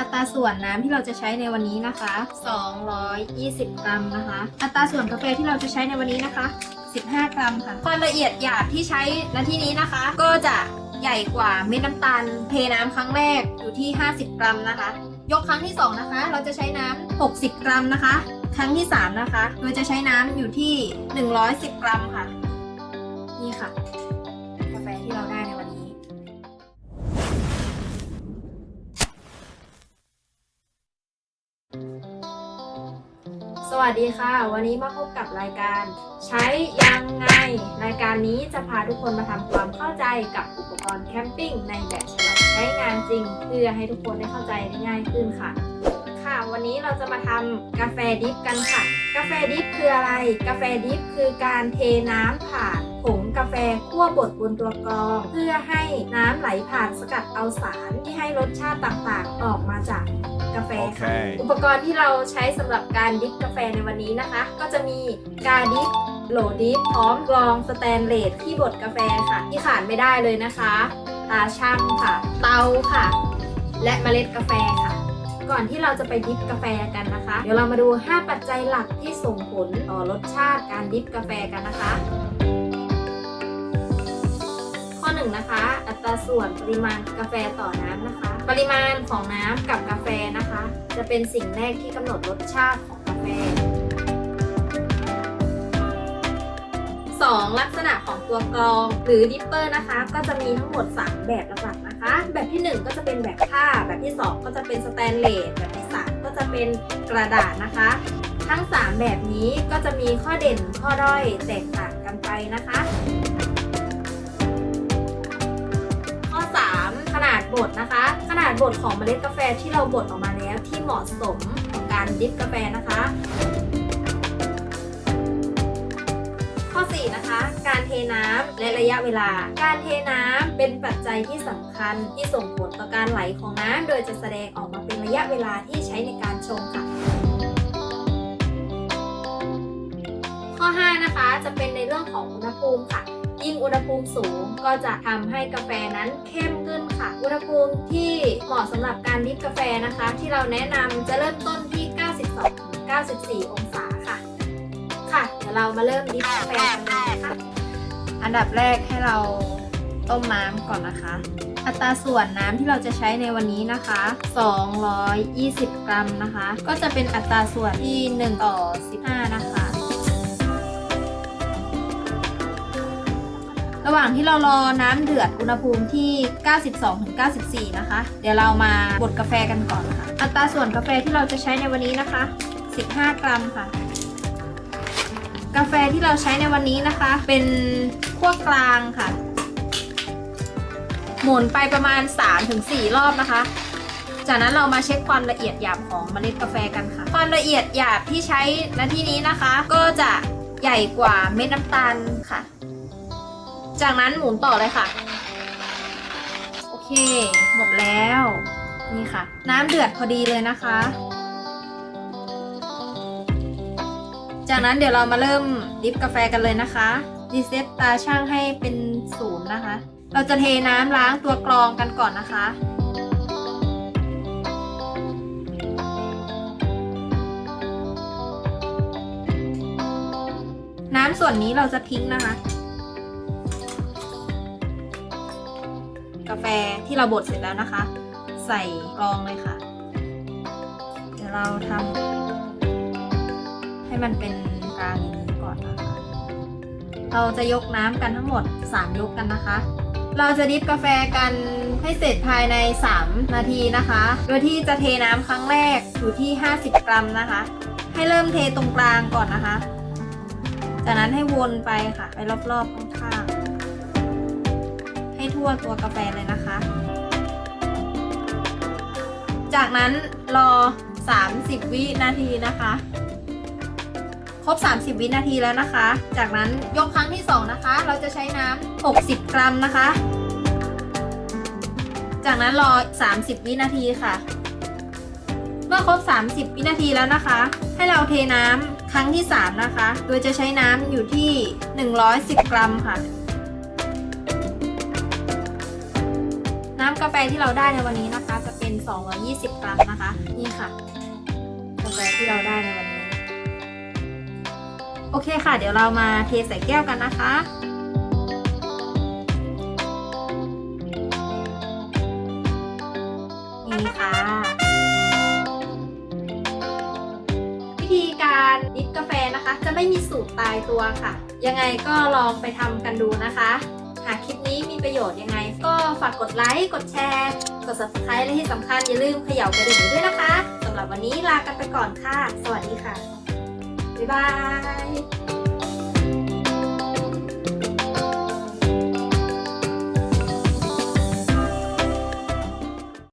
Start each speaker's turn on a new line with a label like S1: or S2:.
S1: อัตราส่วนน้ำที่เราจะใช้ในวันนี้นะคะ 220 กรัมนะคะ อัตราส่วนกาแฟที่เราจะใช้ในวันนี้นะคะ 15 กรัมค่ะ ความละเอียดหยาบที่ใช้ณที่นี้นะคะ ก็จะใหญ่กว่าเม็ดน้ำตาลเทน้ำครั้งแรกอยู่ที่ 50 กรัมนะคะ ยกครั้งที่ 2 นะคะ เราจะใช้น้ำ60 กรัมนะคะ ครั้งที่ 3 นะคะ โดยจะใช้น้ำอยู่ที่ 110 กรัมค่ะ นี่ค่ะ กาแฟที่เราได้ในวันนี้ วัสดีค่ะ วันนี้มาพบกับรายการ ใช้ยังไง รายการนี้จะพาทุกคนมาทำความเข้าใจกับอุปกรณ์แคมปิ้งในแบบฉบับใช้งานจริง เพื่อให้ทุกคนได้เข้าใจได้ง่ายขึ้นค่ะ ค่ะ วันนี้เราจะมาทำกาแฟดิฟกันค่ะ กาแฟดิฟคืออะไร กาแฟดิฟคือการเทน้ำผ่านผงกาแฟคั่วบดบนตัวกรอง เพื่อให้น้ำไหลผ่านสกัดเอาสารที่ให้รสชาติต่างๆ ออกมาจาก กาแฟค่ะ
S2: Okay.
S1: อุปกรณ์ที่เราใช้สำหรับการดิฟกาแฟในวันนี้นะคะ ก็จะมีกาดิฟโหลดิฟพร้อมกรองสแตนเลสที่บดกาแฟค่ะ ที่ขาดไม่ได้เลยนะคะ ตาช่างค่ะ เตาค่ะ และเมล็ดกาแฟค่ะ ก่อนที่เราจะไปดิฟกาแฟกันนะคะ เดี๋ยวเรามาดู 5 ปัจจัยหลักที่ส่งผลต่อรสชาติการดิฟกาแฟกันนะคะ ข้อหนึ่งนะคะ อัตราส่วนปริมาณกาแฟต่อน้ำนะคะ ปริมาณของน้ำกับกาแฟนะคะ จะเป็นสิ่งแรกที่กำหนดรสชาติของกาแฟ 2. ลักษณะของตัวกรองหรือดิปเปอร์นะคะ ก็จะมีทั้งหมด 3 แบบหลักๆนะคะ แบบที่ 1 ก็จะเป็นแบบผ้า แบบที่ 2 ก็จะเป็นสแตนเลส แบบที่ 3 ก็จะเป็นกระดาษนะคะ ทั้ง 3 แบบนี้ก็จะมีข้อเด่นข้อด้อยแตกต่างกันไปนะคะ บดนะคะ ขนาดบดของเมล็ดกาแฟที่เราบดออกมาแล้วที่เหมาะสมของการดริฟกาแฟนะคะ ข้อ 4 นะคะ การเทน้ำและระยะเวลา การเทน้ำเป็นปัจจัยที่สำคัญที่ส่งผลต่อการไหลของน้ำโดยจะแสดงออกมาเป็นระยะเวลาที่ใช้ในการชงค่ะข้อ 5 นะคะ จะเป็นในเรื่องของอุณหภูมิค่ะ ยิ่งอุณหภูมิสูงก็จะทำให้กาแฟนั้นเข้มขึ้นค่ะ อุณหภูมิที่เหมาะสำหรับการดริฟกาแฟนะคะ ที่เราแนะนำจะเริ่มต้นที่ 92-94 องศาค่ะ ค่ะ เดี๋ยวเรามาเริ่มดริฟกาแฟกันเลยนะคะอันดับแรกให้เราต้มน้ำก่อนนะคะ อัตราส่วนน้ำที่เราจะใช้ในวันนี้นะคะ 220 กรัมนะคะ ก็จะเป็นอัตราส่วนที่ 1 ต่อ 15 นะคะ ระหว่างที่เรารอน้ำเดือดอุณหภูมิที่ 92-94 นะคะ เดี๋ยวเรามาบดกาแฟกันก่อนนะคะ อัตราส่วนกาแฟที่เราจะใช้ในวันนี้นะคะ 15 กรัมค่ะ กาแฟที่เราใช้ในวันนี้นะคะ เป็นขั้วกลางค่ะ หมุนไปประมาณ 3-4 รอบนะคะจากนั้นเรามาเช็คความละเอียดหยาบของเมล็ดกาแฟกันค่ะ ความละเอียดหยาบที่ใช้ณที่นี้นะคะ ก็จะใหญ่กว่าเม็ดน้ำตาลค่ะ จากนั้นหมุนต่อเลยค่ะ โอเค หมดแล้ว นี่ค่ะ น้ำเดือดพอดีเลยนะคะ จากนั้นเดี๋ยวเรามาเริ่มดริฟกาแฟกันเลยนะคะรีเซตตาช่างให้เป็นศูนย์นะคะ เราจะเทน้ำล้างตัวกรองกันก่อนนะคะน้ำส่วนนี้เราจะทิ้งนะคะ ฟที่เราบดเสร็จแล้วนะคะ ใส่กรองเลยค่ะ เดี๋ยวเราทำให้มันเป็นกลางอย่างนี้ก่อนนะคะ เราจะยกน้ำกันทั้งหมด 3 ยกกันนะคะ เราจะดิฟกาแฟกันให้เสร็จภายใน 3 นาทีนะคะ โดยที่จะเทน้ำครั้งแรกอยู่ที่ 50 กรัมนะคะ ให้เริ่มเทตรงกลางก่อนนะคะ จากนั้นให้วนไปค่ะ ไปรอบๆข้างๆ ให้ทั่วตัวกาแฟเลยนะคะ จากนั้นรอ 30 วินาทีนะคะ ครบ 30 วินาทีแล้วนะคะ จากนั้นยกครั้งที่ 2 นะคะ เราจะใช้น้ำ60 กรัมนะคะ จากนั้นรอ 30 วินาทีค่ะ เมื่อครบ 30 วินาทีแล้วนะคะ ให้เราเทน้ำครั้งที่ 3 นะคะ โดยจะใช้น้ำอยู่ที่ 110 กรัมค่ะ กาแฟที่เราได้ในวันนี้นะคะ จะเป็น 220 กรัมนะคะ นี่ค่ะ กาแฟที่เราได้ในวันนี้ โอเคค่ะ เดี๋ยวเรามาเทใส่แก้วกันนะคะนี่ค่ะ วิธีการดิฟกาแฟนะคะ จะไม่มีสูตรตายตัวค่ะ ยังไงก็ลองไปทำกันดูนะคะ หากคลิปนี้มีประโยชน์ยังไง ก็ฝากกดไลค์กดแชร์ กด subscribe และที่สำคัญอย่าลืมเขย่ากระดิ่งด้วยนะคะสำหรับวันนี้ลากันไปก่อนค่ะ สวัสดีค่ะ บ๊ายบาย